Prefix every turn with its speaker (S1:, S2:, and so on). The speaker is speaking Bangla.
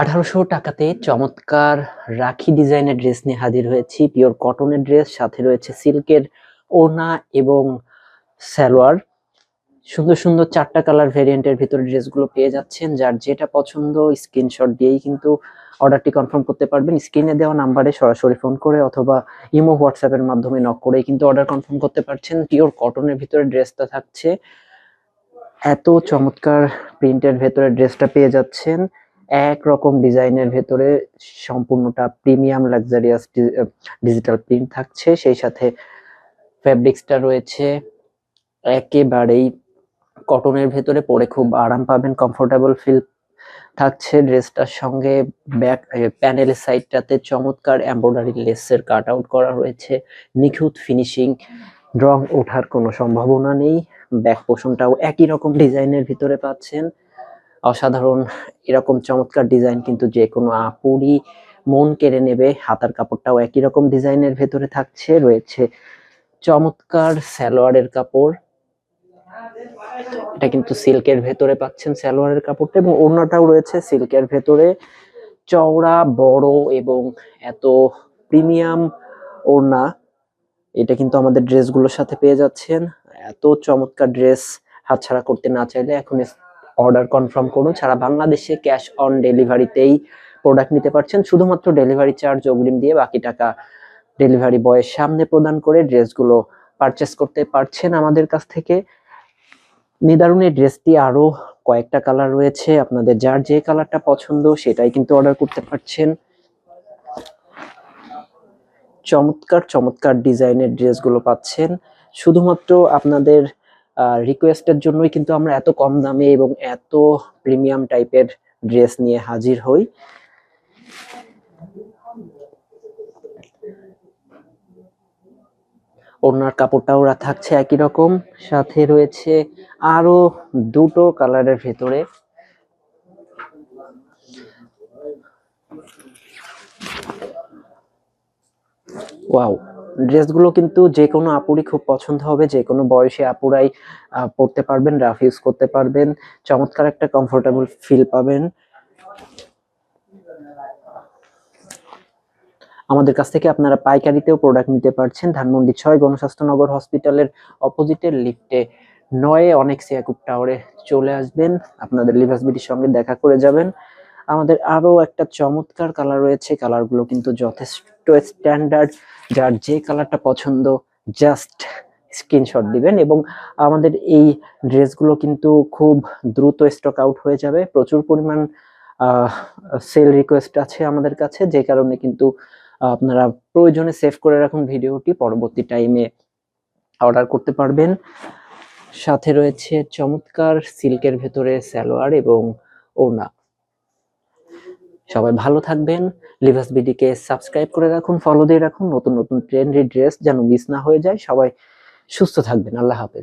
S1: আঠারোশো টাকাতে চমৎকার রাখি ডিজাইনের ড্রেস নিয়ে হাজির হয়েছি। পিওর কটনের ড্রেস, সাথে রয়েছে সিল্কের ওনা এবং সালোয়ার। সুন্দর সুন্দর চারটা কালার ভেরিয়েন্টের ভিতরে ড্রেসগুলো পেয়ে যাচ্ছেন। যার যেটা পছন্দ, স্ক্রিনশট দিয়েই কিন্তু অর্ডারটি কনফার্ম করতে পারবেন। স্ক্রিনে দেওয়া নাম্বারে সরাসরি ফোন করে অথবা ইমো হোয়াটসঅ্যাপের মাধ্যমে নক করে কিন্তু অর্ডার কনফার্ম করতে পারছেন। পিওর কটনের ভিতরে ড্রেসটা থাকছে। এত চমৎকার প্রিন্টের ভেতরে ড্রেসটা পেয়ে যাচ্ছেন। এক রকম ডিজাইনের ভেতরে সম্পূর্ণটা প্রিমিয়াম লাক্সারিয়াস ডিজিটাল প্রিন্ট থাকছে। সেই সাথে ফ্যাব্রিক্সটা রয়েছে একেবারেই কটনের ভেতরে, পরে খুব আরাম পাবেন কমফোর্টেবল ফিল থাকছে। ড্রেসটার সঙ্গে ব্যাক প্যানেলের সাইডটাতে চমৎকার এমব্রয়ডারি লেসের কাট আউট করা রয়েছে। নিখুঁত ফিনিশিং রং ওঠার কোনো সম্ভাবনা নেই। ব্যাক পোষণটাও একই রকম ডিজাইনের ভিতরে পাচ্ছেন। অসাধারণ, এরকম চমৎকার ডিজাইন কিন্তু যে কোনো আপুরই মন কেড়ে নেবে। হাতার কাপড়টাও একই রকম ডিজাইনের ভেতরে থাকছে, রয়েছে চমৎকার সালোয়ারের কাপড়। এটা কিন্তু সিল্কের ভেতরে পাচ্ছেন সালোয়ারের কাপড়টা এবং ওড়নাটাও রয়েছে সিল্কের ভেতরে। চওড়া, বড় এবং এত প্রিমিয়াম ওড়না। এটা কিন্তু আমাদের ড্রেসগুলোর সাথে পেয়ে যাচ্ছেন। এত চমৎকার ড্রেস হাতছাড়া করতে না চাইলে এখন অর্ডার কনফার্ম করুন। সারা বাংলাদেশে ক্যাশ অন ডেলিভারিতেই প্রোডাক্ট নিতে পারছেন। শুধুমাত্র ডেলিভারি চার্জ অগ্রিম দিয়ে বাকি টাকা ডেলিভারি বয়ের সামনে প্রদান করে ড্রেসগুলো পারচেস করতে পারছেন আমাদের কাছ থেকে। নিদারুণ এই ড্রেসটি আরও কয়েকটা কালার রয়েছে। আপনাদের যার যে কালারটা পছন্দ সেটাই কিন্তু অর্ডার করতে পারছেন। চমৎকার চমৎকার ডিজাইনের ড্রেসগুলো পাচ্ছেন। শুধুমাত্র আপনাদের রিকোয়েস্টের জন্যই কিন্তু আমরা এত কম দামে এবং এত প্রিমিয়াম টাইপের ড্রেস নিয়ে হাজির হই। ওনার কাপড়টাও থাকছে একই রকম। সাথে রয়েছে আরও দুটো কালারের ভেতরে। ওয়াও! ড্রেসগুলো কিন্তু যে কোনো আপুরই খুব পছন্দ হবে যে কোনো বয়সে আপুরাই পরতে পারবেন রাফ ইউজ করতে পারবেন, চমৎকার একটা কমফোর্টেবল ফিল পাবেন। আমাদের কাছ থেকে আপনারা পাইকারিতেও প্রোডাক্ট নিতে পারছেন, ধানমন্ডি ছয় গণস্বাস্থ্যনগর হসপিটালের অপোজিটের লিফটে নয়ে অনেক সিয়াকুব টাওয়ারে চলে আসবেন, আপনাদের লিভাস বিটির সঙ্গে দেখা করে যাবেন। আমাদের আরও একটা চমৎকার কালার রয়েছে কালারগুলো কিন্তু যথেষ্ট স্ট্যান্ডার্ড যার যে কালারটা পছন্দ জাস্ট স্ক্রিনশট দিবেন এবং আমাদের এই ড্রেসগুলো কিন্তু খুব দ্রুত স্টক আউট হয়ে যাবে। প্রচুর পরিমাণ সেল রিকোয়েস্ট আছে আমাদের কাছে, যে কারণে কিন্তু আপনারা প্রয়োজনে সেভ করে রাখুন ভিডিওটি, পরবর্তী টাইমে অর্ডার করতে পারবেন। সাথে রয়েছে চমৎকার সিল্কের ভেতরে স্যালোয়ার এবং ওড়না। সবাই ভালো থাকবেন। লিভাস বিডিকে সাবস্ক্রাইব করে রাখুন ফলো দিয়ে রাখুন। নতুন নতুন ট্রেন্ডি ড্রেস যেন মিস না হয়ে যায়। সবাই সুস্থ থাকবেন। আল্লাহ হাফেজ।